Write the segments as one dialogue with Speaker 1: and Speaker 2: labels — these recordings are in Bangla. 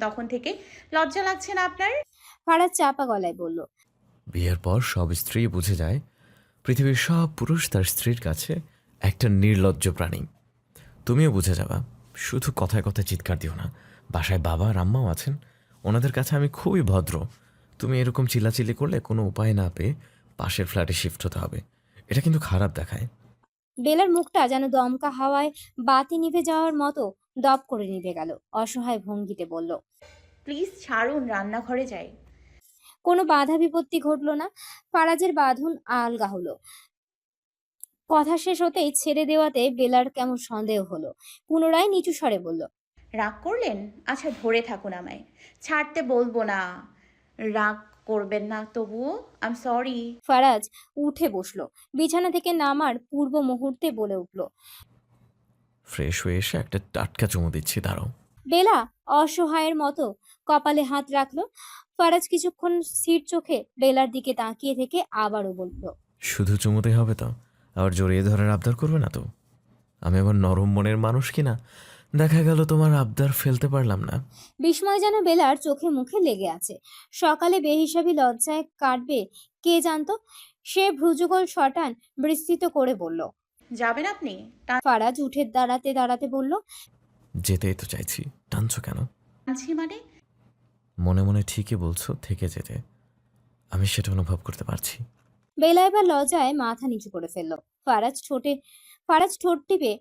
Speaker 1: তখন থেকে লজ্জা লাগছে না আপনার?
Speaker 2: ফারাজ চাপা গলায় বলল
Speaker 3: বিয়ের পর সব স্ত্রী বুঝে যায় পৃথিবীর সব পুরুষ তার স্ত্রীর কাছে একটা নির্লজ্জ প্রাণী। তুমিও বুঝে যাবা শুধু কথায় কথায় চিৎকার দিও না। বাসায় বাবা আর আম্মাও আছেন ওনাদের কাছে আমি খুবই ভদ্র। তুমি এরকম চিল্লাচিল্লি করলে কোনো উপায় না পেয়ে পাশের ফ্ল্যাটে শিফট হতে হবে। এটা কিন্তু খারাপ দেখায়।
Speaker 2: বেলার মুখটা যেন দমকা হাওয়ায় বাতি নিভে যাওয়ার মতো দপ করে নিভে গেল অসহায় ভঙ্গিতে বলল
Speaker 1: প্লিজ ছাড়ুন রান্নাঘরে যাই।
Speaker 2: কোনো বাধা বিপত্তি ঘটল না। ফারাজের বাঁধন আলগা হলো। কথা শেষ হতেই ছেড়ে দেওয়াতে বেলার কেমন সন্দেহ হলো। পুনরায় নিচু স্বরে বলল
Speaker 1: রাগ করলেন? আচ্ছা ধরে থাকুন আমায়। ছাড়তে বলব না। রাগ করবেন না তবুও? আম সরি
Speaker 2: ফারাজ উঠে বসল। বিছানা থেকে নামার পূর্ব মুহূর্তে বলে উঠল
Speaker 3: ফ্রেশ হয়ে এসে একটা টাটকা চুমু দিচ্ছি দাঁড়াও।
Speaker 2: বেলা অসহায়ের মতো কপালে হাত রাখল। ফারাজ কিছুক্ষণ স্থির চোখে বেলার দিকে তাকিয়ে থেকে আবারও বলল
Speaker 3: শুধু চুমুতে হবে তো আবার জড়িয়ে ধরার আবদার করবে না তো? আমি আবার নরম মনের মানুষ কিনা? দেখা গেল তোমার আবদার ফেলতে পারলাম না।
Speaker 2: বিস্ময় যেন বেলার চোখে মুখে লেগে আছে। সকালে বেহিসাবি লজ্জায় কাটবে কে জানতো? সে ভ্রুযুগল শটান বিস্তৃত করে বলল
Speaker 1: যাবেন আপনি?
Speaker 2: ফারাজ উঠে দাঁড়াতে দাঁড়াতে বলল
Speaker 3: যেতেই তো চাইছি। টানছো কেন?
Speaker 1: মানে?
Speaker 3: মনে মনে ঠিকই বলছো থেকে যেতে। আমি সেটা অনুভব করতে পারছি।
Speaker 2: বেলা এবার লজ্জায় মাথা নিচু করে ফেলল। ফারাজ ঠোঁটে ফারাজ ঠোঁট টিপে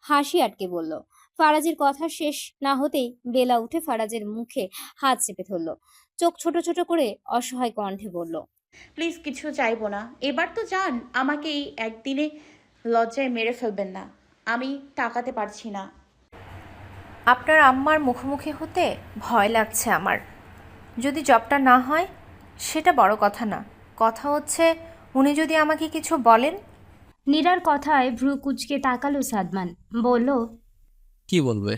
Speaker 2: হাসি আটকে বলল। ফারাজের কথা শেষ না হতেই বেলা উঠে ফারাজের মুখে হাত চেপে ধরল। চোখ ছোট ছোট করে অসহায় কণ্ঠে বলল
Speaker 1: প্লিজ কিছু চাইব না। এবার তো যান আমাকে এই একদিনে লজ্জায় মেরে ফেলবেন না। আমি তাকাতে পারছি না।
Speaker 4: আপনার আম্মার মুখোমুখি হতে ভয় লাগছে আমার। যদি জবটা না হয় সেটা বড় কথা না। কথা হচ্ছে উনি যদি আমাকে কিছু বলেন?
Speaker 2: নীরার কথায় ভ্রু কুচকে তাকালো সাদমান। বলল
Speaker 5: কি বলবে?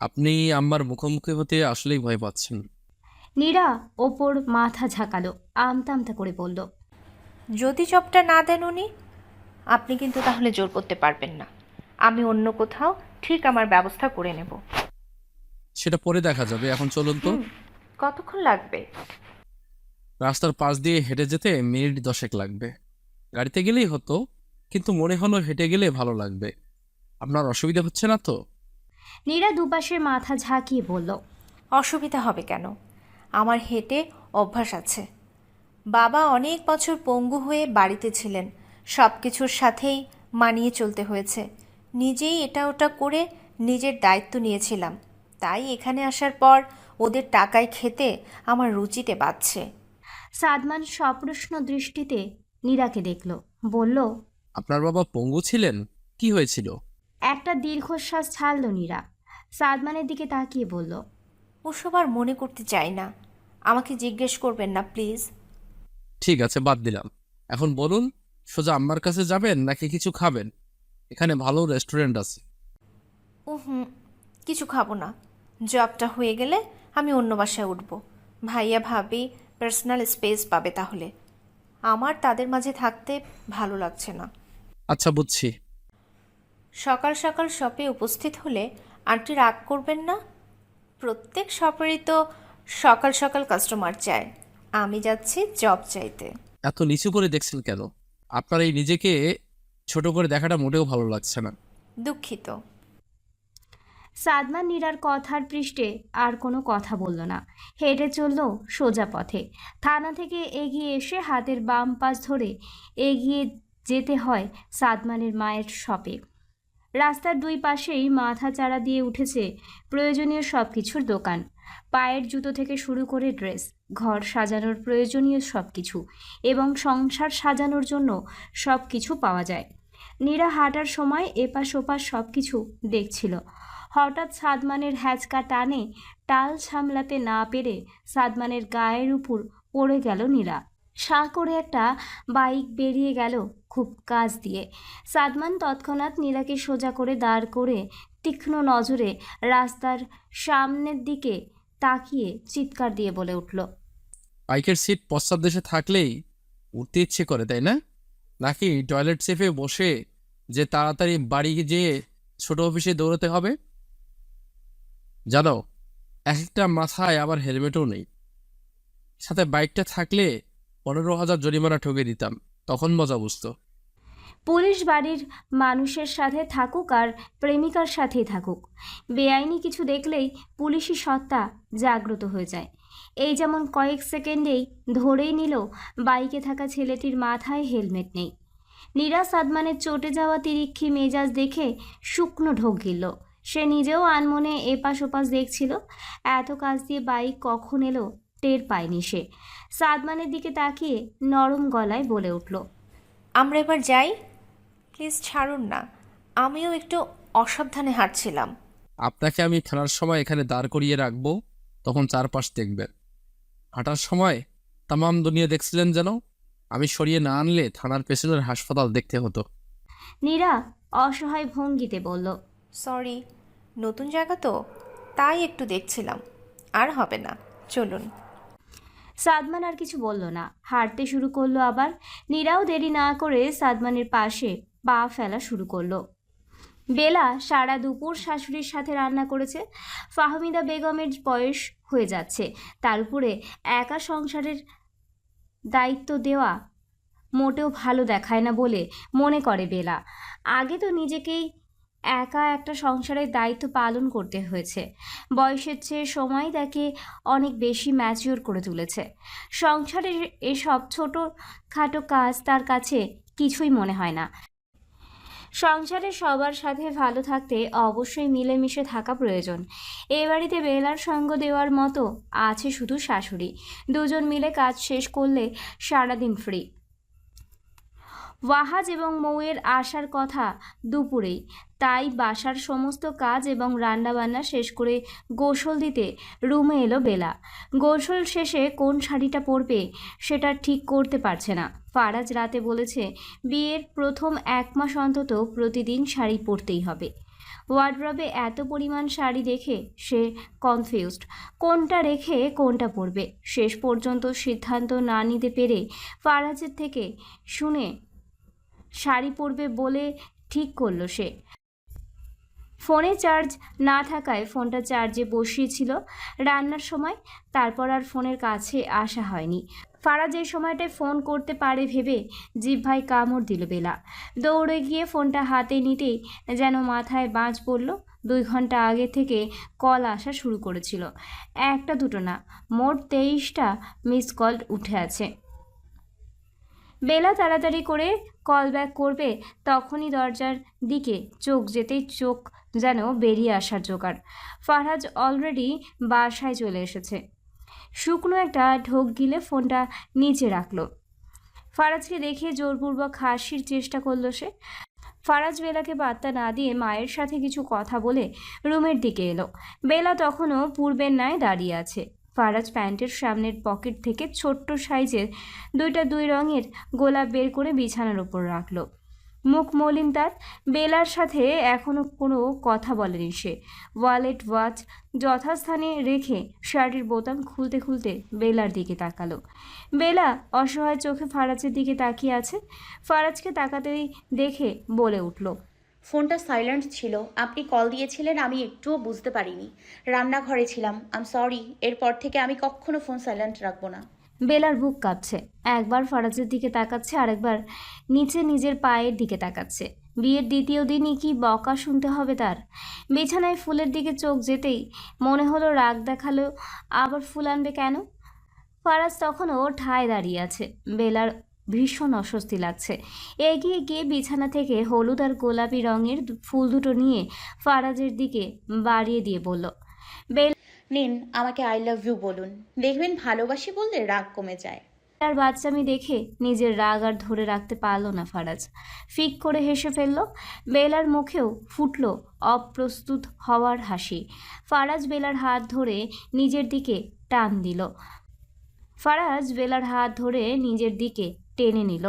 Speaker 5: আপনি আম্মার মুখোমুখি হতে আসলেই ভয় পাচ্ছেন।
Speaker 2: নীরা ওপর মাথা ঝাঁকালো আমতা আমতা করে বলল
Speaker 4: যদি জবটা না দেন উনি আপনি কিন্তু তাহলে জোর করতে পারবেন না। আমি অন্য কোথাও ঠিক আমার ব্যবস্থা করে নেব।
Speaker 5: সেটা পরে দেখা যাবে। এখন চলুন তো।
Speaker 4: কতক্ষণ লাগবে?
Speaker 5: রাস্তার পাশ দিয়ে হেঁটে যেতে মিনিট দশেক লাগবে। গাড়িতে গেলেই হতো কিন্তু মনে হলো হেঁটে গেলে ভালো লাগবে। আপনার অসুবিধা হচ্ছে না তো?
Speaker 2: নীরা দুপাশের মাথা ঝাঁকিয়ে বলল
Speaker 4: অসুবিধা হবে কেন? আমার হেঁটে অভ্যাস আছে। বাবা অনেক বছর পঙ্গু হয়ে বাড়িতে ছিলেন। সব কিছুর সাথেই মানিয়ে চলতে হয়েছে। নিজেই এটা ওটা করে নিজের দায়িত্ব নিয়েছিলাম। তাই এখানে আসার পর ওদের টাকায় খেতে আমার রুচিতে বাড়ছে
Speaker 2: সাদমান সপ্রশ্ন দৃষ্টিতে নীরাকে দেখল বলল
Speaker 5: আপনার বাবা পঙ্গু ছিলেন? কি হয়েছিল?
Speaker 2: একটা দীর্ঘশ্বাস ছাড়ল নীরা। সাদমানের দিকে তাকিয়ে বলল
Speaker 4: ওসব আর মনে করতে চাই না। আমাকে জিজ্ঞেস করবেন না প্লিজ।
Speaker 5: ঠিক আছে বাদ দিলাম। এখন বলুন সোজা আম্মার কাছে যাবেন নাকি কিছু খাবেন? এখানে ভালো রেস্টুরেন্ট আছে।
Speaker 4: ও হুম কিছু খাব না। জবটা হয়ে গেলে আমি অন্য বাসায় উঠব। ভাইয়া ভাবি পার্সোনাল স্পেস পাবে তাহলে। আমার তাদের মাঝে থাকতে ভালো লাগছে না।
Speaker 5: আচ্ছা বুঝছি।
Speaker 4: সকাল সকাল শপে উপস্থিত হলে আন্টি রাগ করবেন না? প্রত্যেক শপেরই তো সকাল সকাল কাস্টমার চায়। আমি যাচ্ছি জব চাইতে।
Speaker 5: এত নিচু করে দেখছেন কেন? আপনার এই নিজেকে ছোট করে দেখাটা মোটেও ভালো লাগছে না।
Speaker 4: দুঃখিত।
Speaker 2: সাদমান নীরার কথার পৃষ্ঠে আর কোনো কথা বলল না। হেঁটে চলল সোজা পথে। থানা থেকে এগিয়ে এসে হাতের বাম পাশ ধরে এগিয়ে যেতে হয় সাদমানের মায়ের শপে। রাস্তার দুই পাশেই মাথা চারা দিয়ে উঠেছে প্রয়োজনীয় সব কিছুর দোকান। পায়ের জুতো থেকে শুরু করে ড্রেস, ঘর সাজানোর প্রয়োজনীয় সব কিছু এবং সংসার সাজানোর জন্য সব কিছু পাওয়া যায়। নীরা হাঁটার সময় এপাশ ওপাশ সব কিছু দেখছিল। হঠাৎ সাদমানের হ্যাচকা টানে, টাল সামলাতে না পেরে সাদমানের গায়ের উপর পড়ে গেল নীরা। সা করে একটা বাইক বেরিয়ে গেল খুব কাজ দিয়ে। সাদমান তৎক্ষণাৎ নীরাকে সোজা করে দাঁড় করে তীক্ষ্ণ নজরে রাস্তার সামনের দিকে তাকিয়ে চিৎকার দিয়ে বলে উঠল,
Speaker 5: বাইকের সিট পশ্চাৎ দেশে থাকলেই উঠতে ইচ্ছে করে, তাই না? নাকি টয়লেট সেফে বসে যে তাড়াতাড়ি বাড়ি যেয়ে ছোট অফিসে দৌড়াতে হবে? জানো এক একটা মাথায় আবার হেলমেটও নেই। সাথে বাইকটা থাকলে পনেরো হাজার জরিমানা ঠকে দিতাম, তখন মজা বুঝতো।
Speaker 2: পুলিশ বাড়ির মানুষের সাথে থাকুক আর প্রেমিকার সাথেই থাকুক। বেআইনি কিছু দেখলেই পুলিশি সত্তা জাগ্রত হয়ে যায়। এই যেমন কয়েক সেকেন্ডেই ধরেই নিল বাইকে থাকা ছেলেটির মাথায় হেলমেট নেই। নীরা সাদমানের চটে যাওয়া তিরিক্ষি মেজাজ দেখে শুকনো ঢোক গিলল। সে নিজেও আনমনে এপাশ ওপাশ দেখছিল। এত কাজ দিয়ে বাইক কখন এলো টের পায়নি সে। সাদমানের দিকে তাকিয়ে নরম গলায় বলে উঠল
Speaker 4: আমরা এবার যাই? প্লিজ ছাড়ুন না। আমিও একটু অসাবধানে হাঁটছিলাম।
Speaker 5: আপনাকে আমি ফেরার সময় এখানে দাঁড় করিয়ে রাখব তখন চারপাশ দেখবেন হাঁটার সময় তামাম দুনিয়া দেখছিলেন যেন। আমি সরিয়ে না আনলে থানার পেছনের হাসপাতাল দেখতে হতো।
Speaker 2: নীরা অসহায় ভঙ্গিতে বলল
Speaker 4: সরি, নতুন জায়গা তো, তাই একটু দেখছিলাম। আর হবে না, চলুন।
Speaker 2: সাদমান আর কিছু বলল না। হাঁটতে শুরু করল আবার। নীরাও দেরি না করে সাদমানের পাশে পা ফেলা শুরু করল। বেলা সারা দুপুর শাশুড়ির সাথে রান্না করেছে। ফাহমিদা বেগমের বয়স হয়ে যাচ্ছে। তার উপরে একা সংসারের দায়িত্ব দেওয়া মোটেও ভালো দেখায় না বলে মনে করে বেলা। আগে তো নিজেকেই একা একটা সংসারের দায়িত্ব পালন করতে হয়েছে। বয়সের চেয়ে সময় তাকে অনেক বেশি ম্যাচিওর করে তুলেছে। সংসারের এসব ছোট খাটো কাজ তার কাছে কিছুই মনে হয় না। সংসারে সবার সাথে ভালো থাকতে অবশ্যই মিলেমিশে থাকা প্রয়োজন। এ বাড়িতে বেলার সঙ্গ দেওয়ার মতো আছে শুধু শাশুড়ি। দুজন মিলে কাজ শেষ করলে সারাদিন ফ্রি ওয়াহাজ এবং মৌয়ের আসার কথা দুপুরেই। তাই বাসার সমস্ত কাজ এবং রান্নাবান্না শেষ করে গোসল দিতে রুমে এলো বেলা। গোসল শেষে কোন শাড়িটা পরবে সেটা ঠিক করতে পারছে না। ফারাজ রাতে বলেছে, বিয়ের প্রথম এক মাস অন্তত প্রতিদিন শাড়ি পরতেই হবে। ওয়ার্ড্রবে এত পরিমাণ শাড়ি দেখে সে কনফিউজড। কোনটা রেখে কোনটা পরবে? শেষ পর্যন্ত সিদ্ধান্ত না নিতে পেরে ফারাজের থেকে শুনে শাড়ি পরবে বলে ঠিক করল সে। ফোনে চার্জ না থাকায় ফোনটা চার্জে বসিয়েছিল। রান্নার সময় তারপর আর ফোনের কাছে আসা হয়নি। ফারাজ এই সময়টায় ফোন করতে পারে ভেবে জিভ ভাই কামড় দিল বেলা। দৌড়ে গিয়ে ফোনটা হাতে নিতেই যেন মাথায় বাজ পড়ল। দুই ঘণ্টা আগে থেকে কল আসা শুরু করেছিল। একটা দুটো না, মোট তেইশটা মিস কল উঠে আছে। বেলা তাড়াতাড়ি করে কল ব্যাক করবে, তখনই দরজার দিকে চোখ যেতেই চোখ যেন বেরিয়ে আসার জোগাড়। ফারহাজ অলরেডি বাসায় চলে এসেছে। শুকনো একটা ঢোক গিলে ফোনটা নিচে রাখল। ফারাজকে দেখে জোরপূর্বক হাসির চেষ্টা করল সে। ফারাজ বেলাকে বার্তা না দিয়ে মায়ের সাথে কিছু কথা বলে রুমের দিকে এলো। বেলা তখনও পূর্বের ন্যায় দাঁড়িয়ে আছে। ফারাজ প্যান্টের সামনের পকেট থেকে ছোট্ট সাইজের দুইটা দুই রঙের গোলাপ বের করে বিছানার উপর রাখল। মুখ মলিন তার। বেলার সাথে এখনও কোনো কথা বলেনি সে। ওয়ালেট ওয়াচ যথাস্থানে রেখে শার্টের বোতাম খুলতে খুলতে বেলার দিকে তাকালো। বেলা অসহায় চোখে ফারাজের দিকে তাকিয়ে আছে। ফারাজকে তাকাতেই দেখে বলে উঠল
Speaker 1: ফোনটা সাইলেন্ট ছিল। আপনি কল দিয়েছিলেন, আমি একটুও বুঝতে পারিনি। রান্নাঘরে ছিলাম। আম সরি এরপর থেকে আমি কখনো ফোন সাইলেন্ট রাখব না।
Speaker 2: বেলার বুক কাঁপছে। একবার ফারাজের দিকে তাকাচ্ছে, আরেকবার নিচে নিজের পায়ের দিকে তাকাচ্ছে। বিয়ের দ্বিতীয় দিনই কি বকা শুনতে হবে তার? বিছানায় ফুলের দিকে চোখ যেতেই মনে হলো রাগ দেখাল, আবার ফুল আনবে কেন? ফারাজ তখনও ঠায় দাঁড়িয়ে আছে। বেলার ভীষণ অস্বস্তি লাগছে। এগিয়ে গিয়ে বিছানা থেকে হলুদ আর গোলাপি রঙের ফুল দুটো নিয়ে ফারাজের দিকে বাড়িয়ে দিয়ে বলল বেল
Speaker 1: নিন আমাকে আই লাভ ইউ বলুন। দেখবেন ভালোবাসি বললে রাগ কমে যায়।
Speaker 2: তার বাচ্চামি দেখে নিজের রাগ আর ধরে রাখতে পারল না ফারাজ। ফিক করে হেসে ফেলল বেলার মুখেও ফুটল অপ্রস্তুত হওয়ার হাসি। ফারাজ বেলার হাত ধরে নিজের দিকে টান দিল। ফারাজ বেলার হাত ধরে নিজের দিকে টেনে নিল।